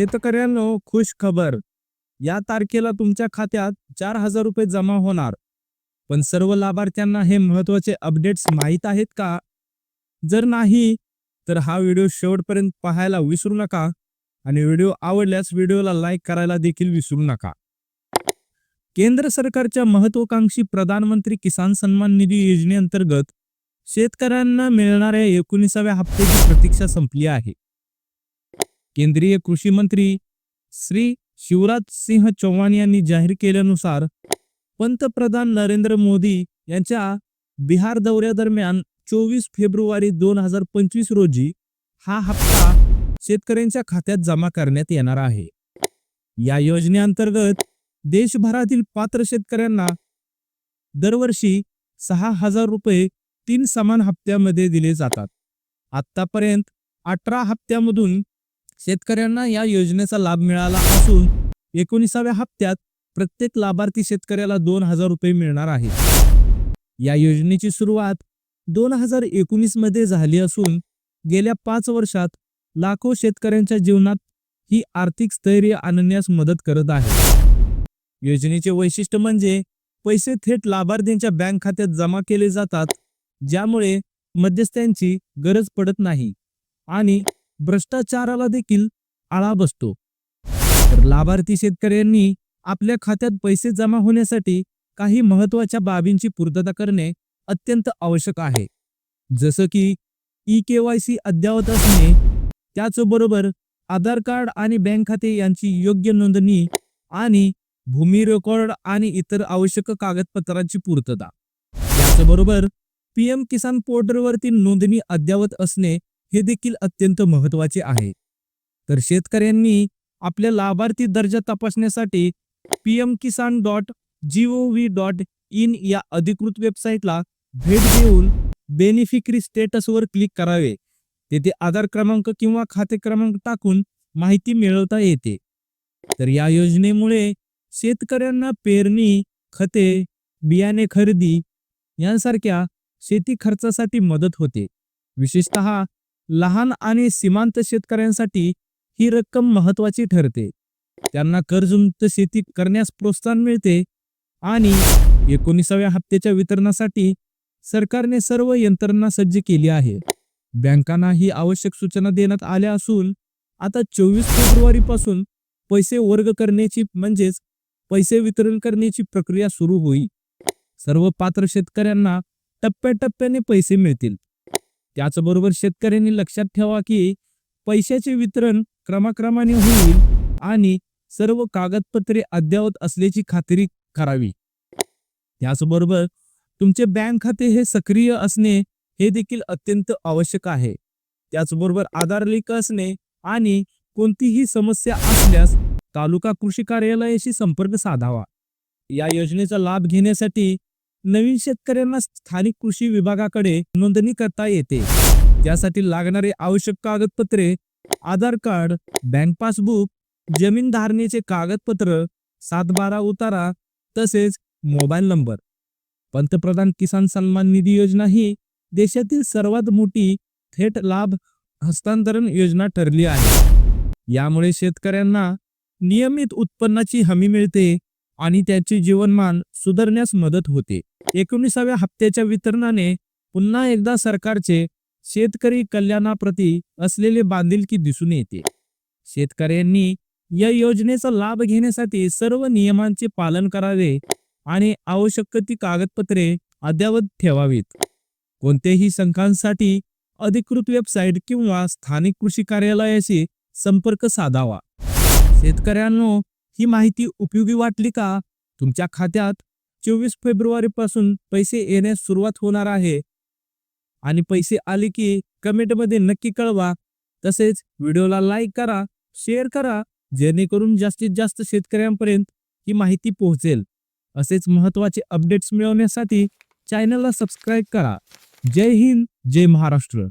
शेतकऱ्यांनो खुश खबर. या तारखेला तुमच्या खात्यात चार हजार रुपये जमा होणार. पण सर्व लाभार्थ्यांना हे महत्त्वाचे अपडेट्स माहीत आहेत का? जर नाही तर हा व्हिडिओ शेवटपर्यंत पाहायला विसरू नका आणि व्हिडिओ आवडल्यास व्हिडिओला लाईक करायला देखील विसरू नका. केंद्र सरकारच्या महत्वाकांक्षी प्रधानमंत्री किसान सन्मान निधी योजनेअंतर्गत शेतकऱ्यांना मिळणाऱ्या एकोणीसाव्या हप्त्याची प्रतीक्षा संपली आहे. केंद्रीय कृषी मंत्री श्री शिवराज सिंह चौहान यांनी जाहीर केल्यानुसार पंतप्रधान नरेंद्र मोदी यांच्या बिहार दौऱ्यादरम्यान चोवीस फेब्रुवारी दोन हजार पंचवीस रोजी हा हप्ता शेतकऱ्यांच्या खात्यात जमा करण्यात येणार आहे. या योजनेअंतर्गत देशभरातील पात्र शेतकऱ्यांना दरवर्षी सहा हजार रुपये तीन समान हप्त्यामध्ये दिले जातात. आतापर्यंत अठरा हप्त्यामधून शेतकऱ्यांना या योजनेचा लाभ मिळाला असून एकोणीसाव्या हप्त्यात प्रत्येक लाभार्थी शेतकऱ्याला दोन हजार रुपये मिळणार आहेत. या योजनेची सुरुवात दोन हजार एकोणीसमध्ये झाली असून गेल्या पाच वर्षात लाखो शेतकऱ्यांच्या जीवनात ही आर्थिक स्थैर्य आणण्यास मदत करत आहे. योजनेचे वैशिष्ट्य म्हणजे पैसे थेट लाभार्थ्यांच्या बँक खात्यात जमा केले जातात ज्यामुळे मध्यस्थ्यांची गरज पडत नाही आणि भ्रष्टाचाराला देखील आळा बसतो. तर लाभार्थी शेतकऱ्यांनी आपल्या खात्यात पैसे जमा होण्यासाठी काही महत्त्वाच्या बाबींची पूर्तता करणे अत्यंत आवश्यक आहे. जसं की ई के वाय सी अद्ययावत असणे त्याचबरोबर आधार कार्ड आणि बँक खाते यांची योग्य नोंदणी आणि भूमी रेकॉर्ड आणि इतर आवश्यक कागदपत्रांची पूर्तता. त्याचबरोबर पीएम किसान पोर्टलवरती नोंदणी अद्ययावत असणे हे देखील अत्यंत महत्त्वाचे आहे. तर शेतकऱ्यांनी आपल्या लाभार्थी दर्जा तपासण्यासाठी PM Kisan dot G O V dot in या अधिकृत वेबसाईटला भेट देऊन बेनिफिकरी स्टेटसवर क्लिक करावे. तेथे आधार क्रमांक किंवा खाते क्रमांक टाकून माहिती मिळवता येते. तर या योजनेमुळे शेतकऱ्यांना पेरणी खते बियाणे खरेदी यांसारख्या शेती खर्चासाठी मदत होते. विशेषतः लहान आणि सीमांत शेतकऱ्यांसाठी ही रक्कम महत्वाची ठरते. त्यांना कर्जमुक्त शेती करण्यास प्रोत्साहन मिळते आणि एकोणीसाव्या हप्त्याच्या वितरणासाठी सरकारने सर्व यंत्रणा सज्ज केली आहे. बँकांना ही आवश्यक सूचना देण्यात आल्या असून आता चोवीस फेब्रुवारी पासून पैसे वर्ग करण्याची म्हणजेच पैसे वितरण करण्याची प्रक्रिया सुरू होईल. सर्व पात्र शेतकऱ्यांना टप्प्याटप्प्याने पैसे मिळतील. त्याचबरोबर शेतकऱ्यांनी लक्षात ठेवा की पैशाचे वितरण क्रमाक्रमाने होईल आणि सर्व कागदपत्रे अद्ययावत असल्याची खात्री करावी. त्याचबरोबर तुमचे बँक खाते हे सक्रिय असणे हे देखील अत्यंत आवश्यक आहे. त्याचबरोबर आधार लिंक असणे आणि कोणतीही समस्या असल्यास तालुका कृषी कार्यालयाशी संपर्क साधावा. या योजनेचा लाभ घेण्यासाठी नवीन शेतकऱ्यांना स्थानिक कृषी विभागाकडे नोंदणी करता येते. त्यासाठी लागणारे आवश्यक कागदपत्रे आधार कार्ड बँक पासबुक जमीन धारणेचे कागदपत्र सातबारा उतारा तसेच मोबाईल नंबर. पंतप्रधान किसान सन्मान निधी योजना ही देशातील सर्वात मोठी थेट लाभ हस्तांतरण योजना ठरली आहे. यामुळे शेतकऱ्यांना नियमित उत्पन्नाची हमी मिळते. आणि त्याचे जीवनमान सुधारण्यास मदत होते. एकोणीसाव्या हप्त्याच्या वितरणाने पुन्हा एकदा सरकारचे शेतकरी कल्याणाप्रती असलेले बांधिलकी दिसून येते. शेतकऱ्यांनी या योजनेचा लाभ घेण्यासाठी सर्व नियमांचे पालन करावे आणि आवश्यक ती कागदपत्रे अद्ययावत ठेवावीत. कोणत्याही शंकांसाठी अधिकृत वेबसाईट किंवा स्थानिक कृषी कार्यालयाशी संपर्क साधावा. शेतकऱ्यांनो ही माहिती उपयोगी वाटली का? तुमच्या खात्यात चोवीस फेब्रुवारी पासून पैसे येण्यास सुरुवात होणार आहे. आणि पैसे आले की कमेंटमध्ये नक्की कळवा. तसेच व्हिडिओला लाईक करा शेअर करा जेणेकरून जास्तीत जास्त शेतकऱ्यांपर्यंत ही माहिती पोहोचेल. असेच महत्त्वाचे अपडेट्स मिळवण्यासाठी चॅनलला सबस्क्राईब करा. जय हिंद जय महाराष्ट्र.